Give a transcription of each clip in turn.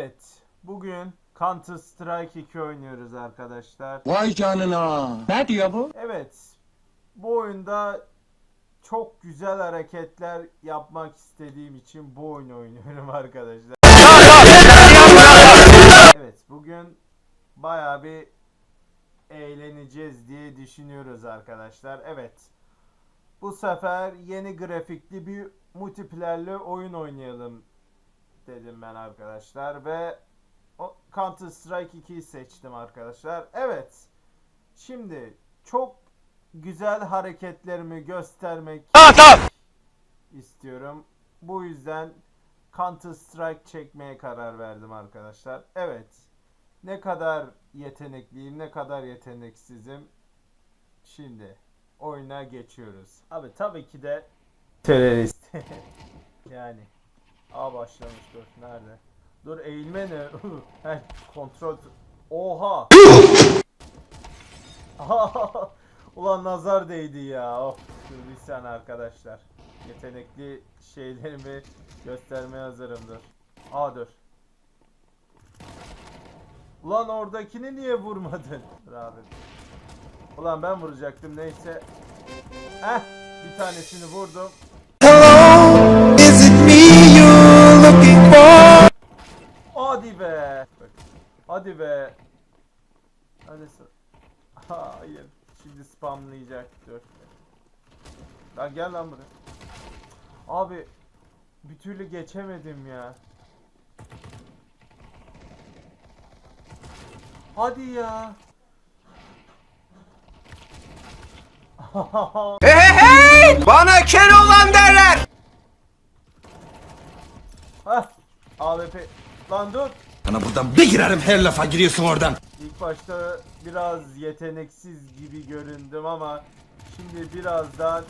Evet, bugün Counter Strike 2 oynuyoruz arkadaşlar. Vay canına. Ne diyor bu? Evet, bu oyunda çok güzel hareketler yapmak istediğim için bu oyunu oynuyorum arkadaşlar. Evet, bugün bayağı bir eğleneceğiz diye düşünüyoruz arkadaşlar. Evet, bu sefer yeni grafikli bir multiplayerli oyun oynayalım dedim ben arkadaşlar ve o Counter Strike 2'yi seçtim arkadaşlar. Evet. Şimdi çok güzel hareketlerimi göstermek istiyorum. Bu yüzden Counter Strike çekmeye karar verdim arkadaşlar. Evet. Ne kadar yetenekliyim, ne kadar yeteneksizim. Şimdi oyuna geçiyoruz. Abi tabii ki de terörist. yani A başlamış dur. Nerede? Dur eğilme ne? Heh, kontrol. Oha! Ulan nazar değdi ya. Of. Dur bir saniye arkadaşlar. Yetenekli şeylerimi göstermeye hazırım dur. Aa dur. Ulan oradakini niye vurmadın? Abi. Ulan ben vuracaktım neyse. Heh bir tanesini vurdum. Hadi be. Hadi Hayır. Şimdi spamlayacak. Dur. Lan gel lan buraya. Abi bir türlü geçemedim ya. Hadi ya. Bana kel olan derler. Hah. AWP. Lan dur. Sana buradan bir girerim her lafa giriyorsun oradan. İlk başta biraz yeteneksiz gibi göründüm ama şimdi birazdan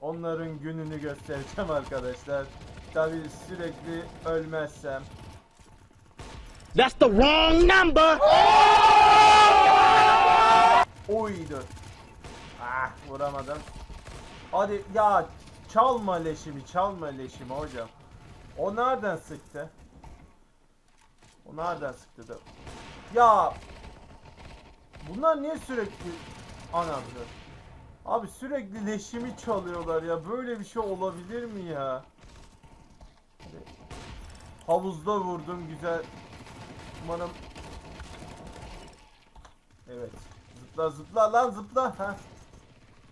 onların gününü göstereceğim arkadaşlar. Tabi sürekli ölmezsem. That's the wrong number. Oy dur. Ah vuramadım. Hadi ya çalma leşimi çalma leşimi hocam. O nereden sıktı? O nereden sıktı da? Ya bunlar niye sürekli anam dur. Abi sürekli leşimi çalıyorlar ya. Böyle bir şey olabilir mi ya? Havuzda vurdum güzel. Umarım Evet. Zıpla zıpla lan zıpla. Ha.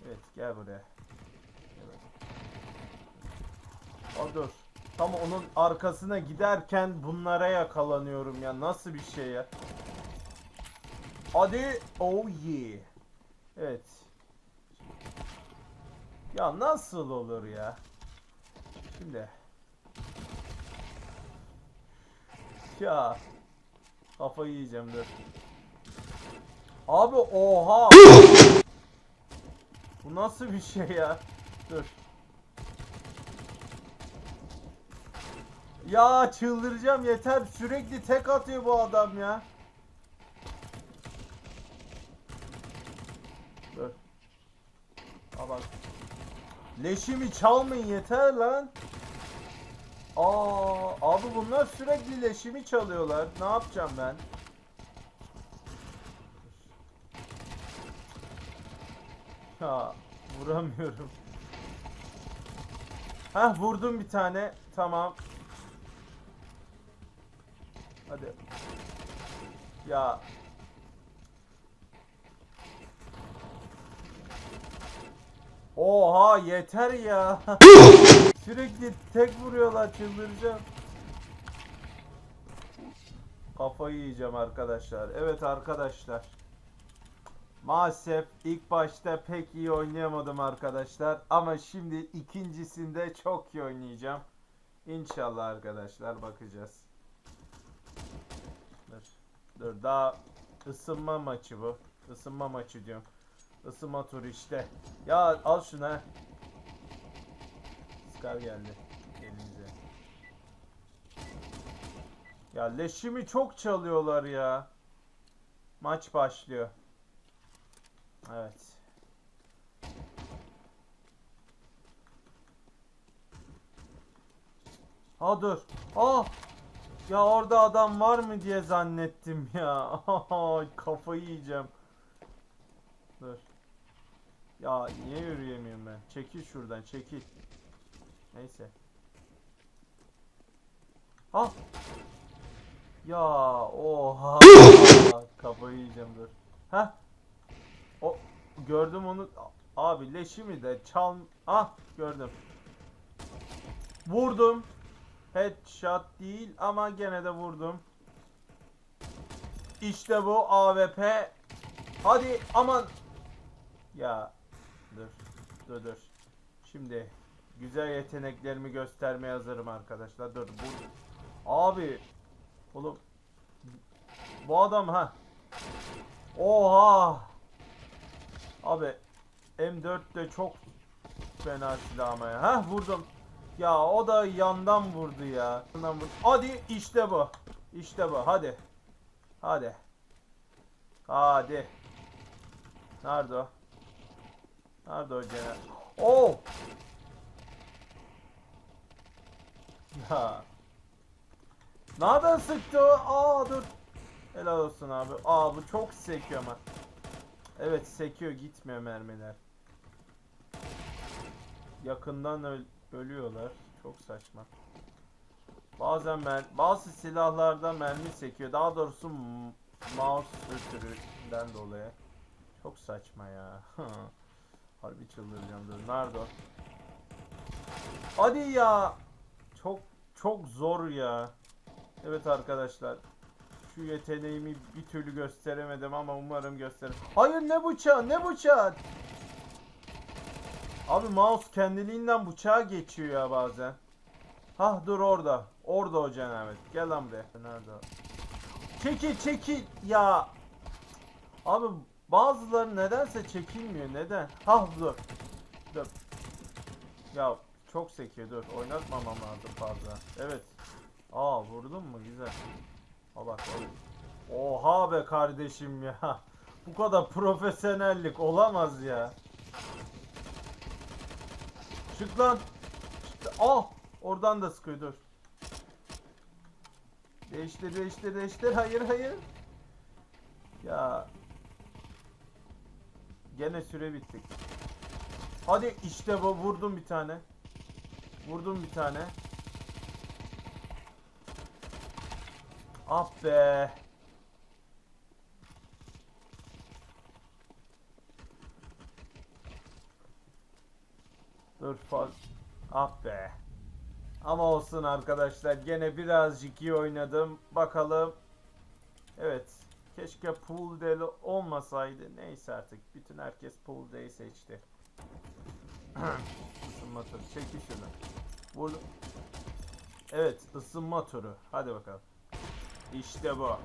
Evet gel buraya. Evet. O dur. Tam onun arkasına giderken bunlara yakalanıyorum ya. Nasıl bir şey ya? Hadi. Oh yeah. Evet. Ya nasıl olur ya? Şimdi. Ya. Kafayı yiyeceğim dur. Abi oha. Bu nasıl bir şey ya? Dur. Ya çıldıracağım yeter. Sürekli tek atıyor bu adam ya. Dur. Aa bak. Leşimi çalmayın yeter lan. Aa abi bunlar sürekli leşimi çalıyorlar. Ne yapacağım ben? Ya vuramıyorum. Hah vurdum bir tane. Tamam. Hadi. Ya. Oha yeter ya. Sürekli tek vuruyorlar çıldıracağım. Kafayı yiyeceğim arkadaşlar. Evet arkadaşlar. Maalesef ilk başta pek iyi oynayamadım arkadaşlar. Ama şimdi ikincisinde çok iyi oynayacağım. İnşallah arkadaşlar bakacağız. Dur. Daha ısınma maçı bu. Isınma maçı diyorum. Isınma turu işte. Ya al şunu ha. Scar geldi elinize. Ya leşimi çok çalıyorlar ya. Maç başlıyor. Evet. Ha dur. Aa. Ya orada adam var mı diye zannettim ya. Kafayı yiyeceğim. Dur. Ya niye yürüyemiyorum ben? Çekil şuradan çekil. Neyse. Ha. Ya oha. Kafayı yiyeceğim dur. Ha. O gördüm onu. Abi leşi mi de çal. Ah gördüm. Vurdum. Headshot değil ama gene de vurdum. İşte bu AWP. Hadi aman. Ya dur. Dur dur. Şimdi güzel yeteneklerimi göstermeye hazırım arkadaşlar. Dur bu. Abi. Oğlum. Bu adam ha. Oha. Abi M4 de çok fena silah ama ya. Heh vurdum. Ya o da yandan vurdu ya. Yandan vurdu. Hadi işte bu. İşte bu. Hadi. Hadi. Hadi. Nerede o? Nerede o gene? Oh! Ya. Nereden sıktı o? Aa dur. Helal olsun abi. Aa bu çok sekiyor ama. Evet sekiyor gitmiyor mermiler. Yakından öl ölüyorlar. Çok saçma. Bazen ben bazı silahlarda mermi sekiyor. Daha doğrusu mouse sürtüründen dolayı. Çok saçma ya. Harbi çıldıracağım dur. Nerede? Hadi ya. Çok çok zor ya. Evet arkadaşlar. Şu yeteneğimi bir türlü gösteremedim ama umarım gösteririm. Hayır ne bıçağı ne bıçağı. Abi mouse kendiliğinden bıçağa geçiyor ya bazen. Hah dur orada. Orada o cenabet. Gel lan buraya. Nerede? Çekil çekil ya. Abi bazıları nedense çekilmiyor. Neden? Hah dur. Dur. Ya çok sekiyor dur. Oynatmamam lazım fazla. Evet. Aa vurdun mu? Güzel. Ha bak. Oha be kardeşim ya. Bu kadar profesyonellik olamaz ya. Çık lan. Çık. Ah! Oradan da sıkıyor dur. Değiştir değiştir değiştir. Hayır hayır. Ya. Gene süre bittik. Hadi işte bu vurdum bir tane. Vurdum bir tane. Ah be. Dur faz. Ah be. Ama olsun arkadaşlar. Gene birazcık iyi oynadım. Bakalım. Evet. Keşke pool day olmasaydı. Neyse artık. Bütün herkes pool day seçti. Isınma turu. Çekil şunu. Vur. Evet. ısınma turu. Hadi bakalım. İşte bu.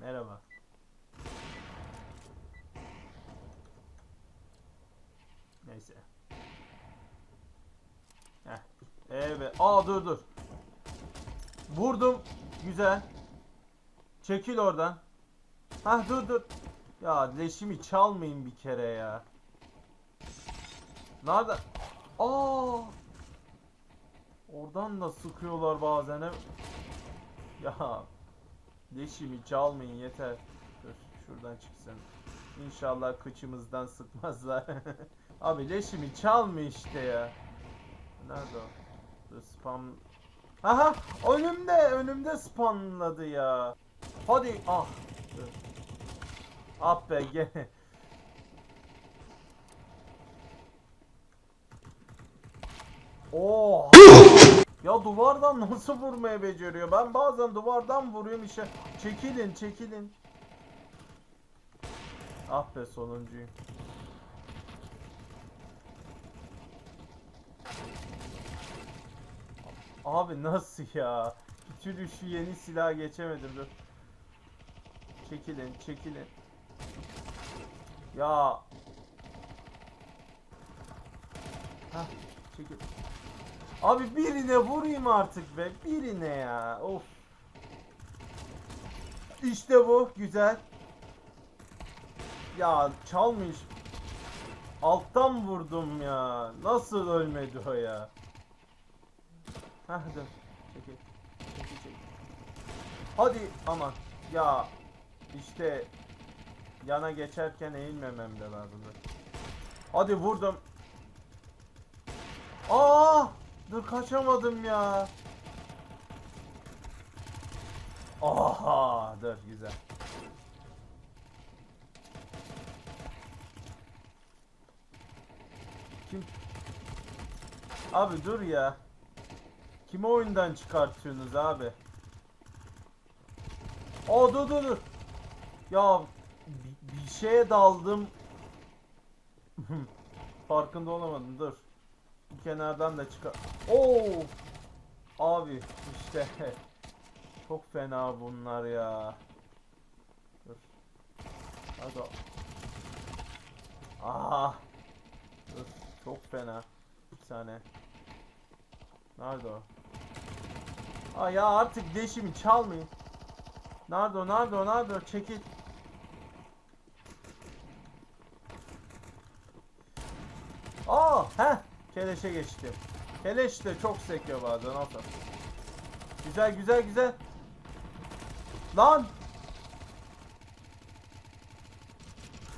Merhaba. Neyse. Heh. Evet. Aa dur dur. Vurdum. Güzel. Çekil oradan. Hah dur dur. Ya leşimi çalmayın bir kere ya. Nerede? Aa! Oradan da sıkıyorlar bazen. Ya leşimi çalmayın yeter. Dur şuradan çıksın. İnşallah kıçımızdan sıkmazlar. Abi leşimi çalma işte ya. Nerede o? Spam. Aha önümde önümde spamladı ya. Hadi ah. Ah be gene. Oo. Ya duvardan nasıl vurmaya beceriyor? Ben bazen duvardan vuruyorum işte. Çekilin, çekilin. Ah be sonuncuyum. Abi nasıl ya? Bir türlü şu yeni silaha geçemedim dur. Çekilin, çekilin. Ya. Hah, çekil. Abi birine vurayım artık be. Birine ya. Of. İşte bu. Güzel. Ya çalmış. Alttan vurdum ya. Nasıl ölmedi o ya? Heh dur. Çekil. Çekil çekil. Hadi aman. Ya işte yana geçerken eğilmemem de lazımdı. Hadi vurdum. Aa! Dur kaçamadım ya. Aha! Dur güzel. Kim? Abi dur ya. Kimi oyundan çıkartıyorsunuz abi? Aa dur dur dur. Ya bir, şeye daldım. Farkında olamadım dur. Bu kenardan da çıkar. Oo! Abi işte çok fena bunlar ya. Dur. Hadi. Ah. Dur. Çok fena. Bir saniye. Nerede o? Aa ya artık deşimi çalmayın. Nerede o? Nerede o? Nerede o? Çekil. Aa, he. Keleşe geçtim. Keleş de çok sekiyor bazen olsa. Güzel güzel güzel. Lan.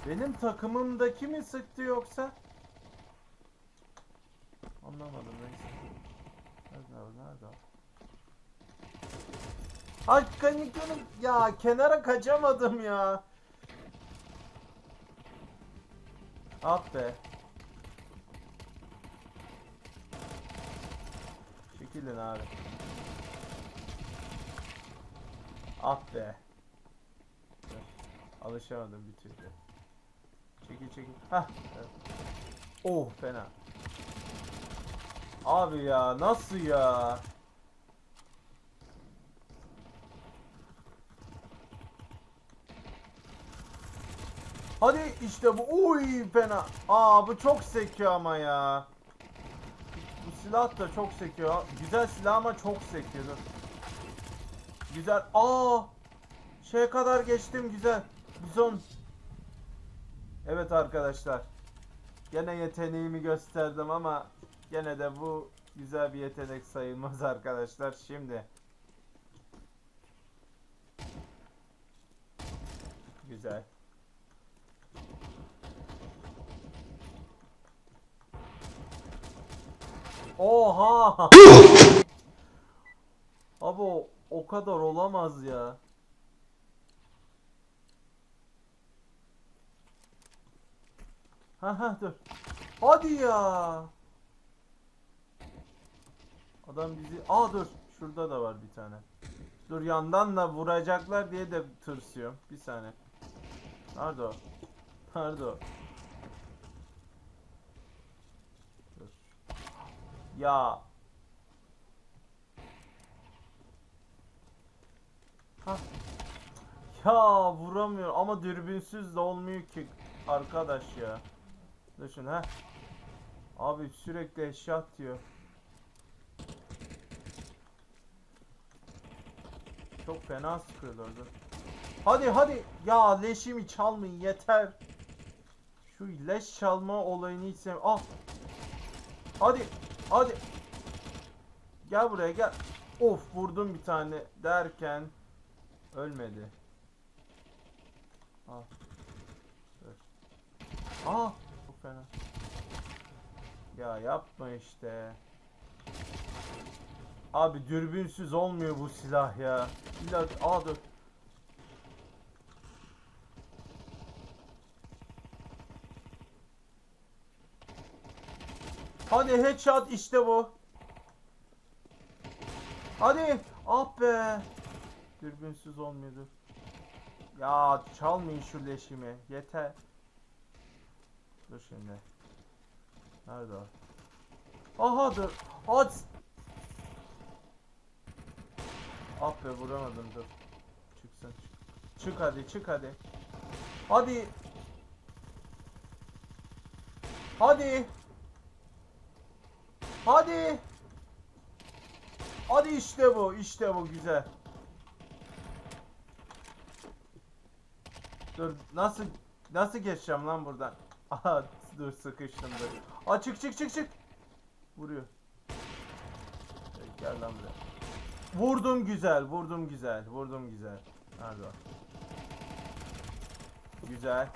Benim takımımdaki mi sıktı yoksa? Anlamadım neyse. Nerede o? Nerede o? Kanikanım ya kenara kaçamadım ya. Ah be. Çekilin abi. Ah be. Alışamadım bir türlü. Çekil çekil. Hah. Evet. Oh fena. Abi ya nasıl ya? Hadi işte bu. Uy fena. Aa bu çok sekiyor ama ya. Bu silah da çok sekiyor. Güzel silah ama çok sekiyor. Güzel. Aa! Şeye kadar geçtim güzel. Bizon. Evet arkadaşlar. Gene yeteneğimi gösterdim ama gene de bu güzel bir yetenek sayılmaz arkadaşlar. Şimdi. Güzel. Oha! Abi o, o kadar olamaz ya. Ha ha dur. Hadi ya. Adam bizi... Aa dur. Şurada da var bir tane. Dur yandan da vuracaklar diye de tırsıyorum. Bir saniye. Nerede o? Nerede o? Ya. Ha. Ya vuramıyor ama dürbünsüz de olmuyor ki arkadaş ya. Düşün ha. Abi sürekli eşya atıyor. Çok fena sıkıyorlar dur. Hadi hadi. Ya leşimi çalmayın yeter. Şu leş çalma olayını hiç sev... Ah. Hadi. Hadi. Gel buraya gel. Of vurdum bir tane derken ölmedi. Ah. Dur. Aa, çok fena. Ya yapma işte. Abi dürbünsüz olmuyor bu silah ya. İlla aa dur. Hadi headshot işte bu. Hadi. Ah be. Dürbünsüz olmuyordu. Ya çalmayın şu leşimi. Yeter. Dur şimdi. Nerede o? Aha dur. Hadi. Ah be vuramadım dur. Çıksın. Çık hadi çık hadi. Hadi. Hadi. Hadi. Hadi işte bu, işte bu güzel. Dur nasıl nasıl geçeceğim lan buradan? Aha dur sıkıştım dur. Aa çık çık çık çık. Vuruyor. Gel lan buraya. Vurdum güzel, vurdum güzel, vurdum güzel. Nerede o? Güzel.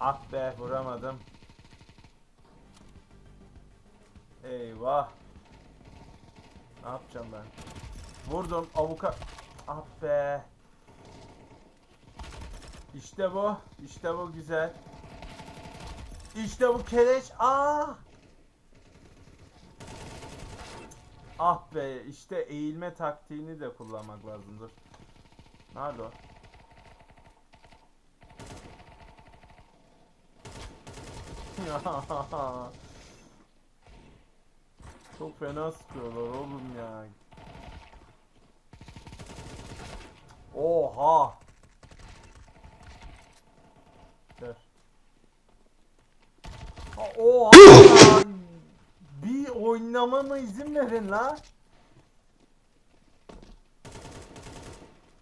Ah be vuramadım. Eyvah. Ne yapacağım ben? Vurdum avukat. Ah be. İşte bu. İşte bu güzel. İşte bu keleş. Ah. Ah be işte eğilme taktiğini de kullanmak lazımdır. Nerede o? Çok fena sıkıyorlar oğlum ya. Oha. Ha, Oha. Bir oynamama izin verin la.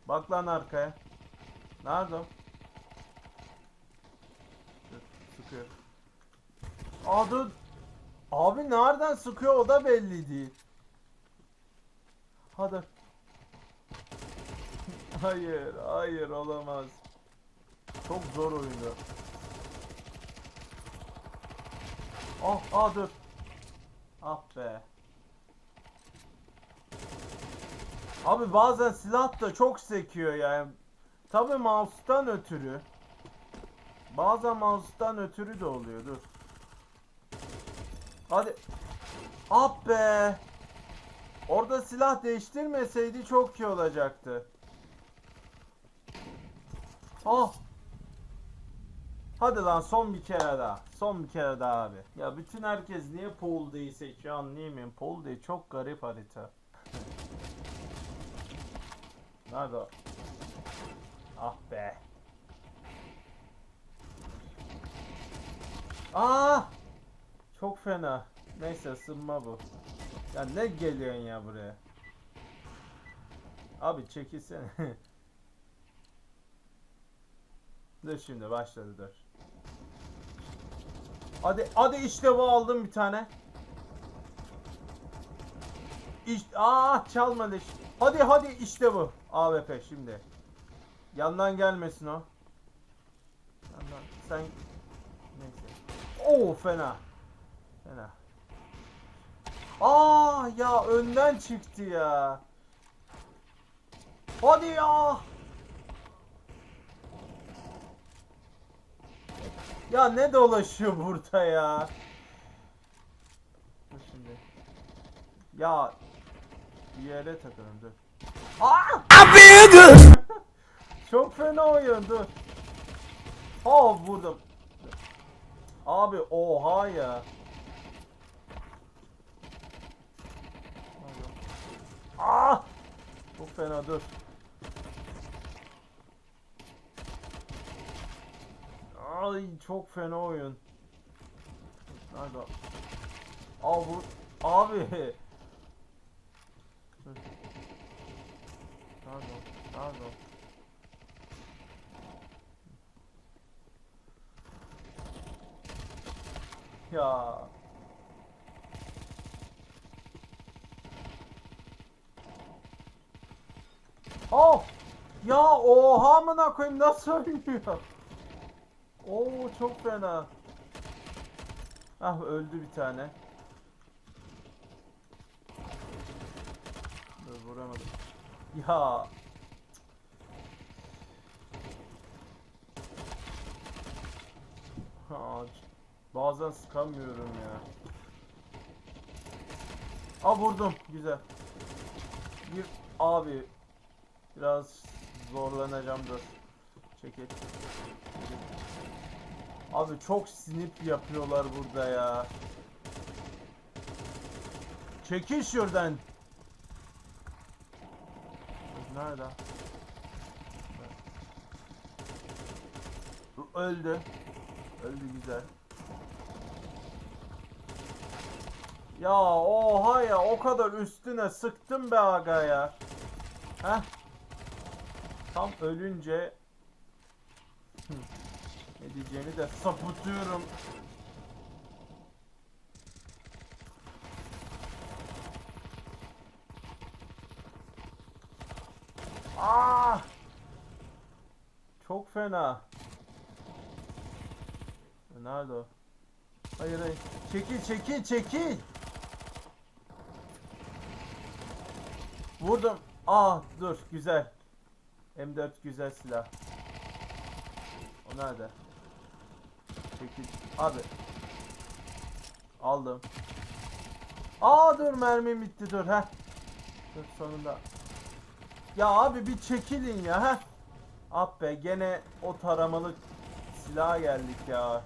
Bak lan arkaya. Nerede Sıkıyor. Aa dur. Abi nereden sıkıyor o da belli değil. Hadi. Hayır, hayır olamaz. Çok zor oyundu. Ah, ah dur. Ah be. Abi bazen silah da çok sekiyor yani. Tabi mouse'tan ötürü. Bazen mouse'tan ötürü de oluyor dur. Hadi. Ah be. Orada silah değiştirmeseydi çok iyi olacaktı. Oh. Hadi lan son bir kere daha. Son bir kere daha abi. Ya bütün herkes niye Paul seçiyor anlayamıyorum. Paul Day çok garip harita. Nerede? Ah be. Aa! Çok fena. Neyse ısınma bu. Ya ne geliyorsun ya buraya? Abi çekilsene. dur şimdi başladı dur. Hadi hadi işte bu aldım bir tane. İşte aa çalmadı. Hadi hadi işte bu. AWP şimdi. Yandan gelmesin o. Yandan sen neyse. Oo fena. Fena. Aa ya önden çıktı ya. Hadi ya. Ya ne dolaşıyor burada ya? Dur şimdi. Ya bir yere takılın dur. Aa! Çok fena oyun dur. Ha vurdum. Abi oha ya. Ah! Çok fena dur. Ay çok fena oyun. Nerede? Aa bu abi. Nerede? Nerede? Ya. Oh! Ya oha amına koyayım nasıl ölmüyor? Oo çok fena. Ah öldü bir tane. Dur vuramadım. Ya. Ha, bazen sıkamıyorum ya. Aa vurdum. Güzel. Bir abi biraz zorlanacağım dur. Çekil. Çekil. Abi çok sinip yapıyorlar burada ya. Çekil şuradan. Nerede? Öldü. Öldü güzel. Ya oha ya o kadar üstüne sıktım be aga ya. Heh tam ölünce ne diyeceğini de sapıtıyorum. Ah! Çok fena. Nerede o? Hayır hayır. Çekil çekil çekil. Vurdum. Ah dur güzel. M4 güzel silah. O nerede? Çekil. Abi. Aldım. Aa dur mermim bitti dur ha. Dur sonunda. Ya abi bir çekilin ya ha. Ah be gene o taramalı silaha geldik ya.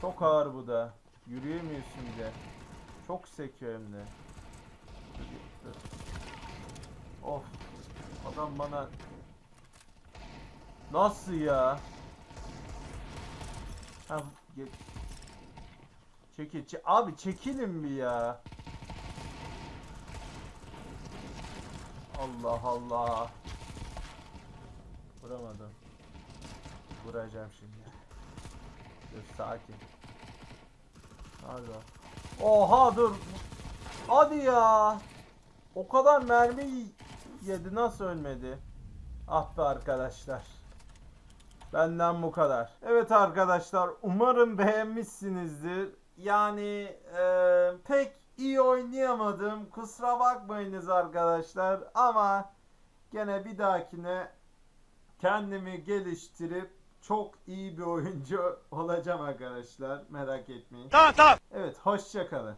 Çok ağır bu da. Yürüyemiyorsun bir. Çok sekiyor hem de. Of. Adam bana Nasıl ya? Ha, ge- Çekil. çe- Abi çekilin bir ya. Allah Allah. Vuramadım. Vuracağım şimdi. Dur sakin. O? Oha dur. Hadi ya. O kadar mermi yedi nasıl ölmedi? Ah be arkadaşlar. Benden bu kadar. Evet arkadaşlar umarım beğenmişsinizdir. Yani eee, pek iyi oynayamadım. Kusura bakmayınız arkadaşlar ama gene bir dahakine kendimi geliştirip çok iyi bir oyuncu olacağım arkadaşlar. Merak etmeyin. Tamam tamam. Evet hoşça kalın.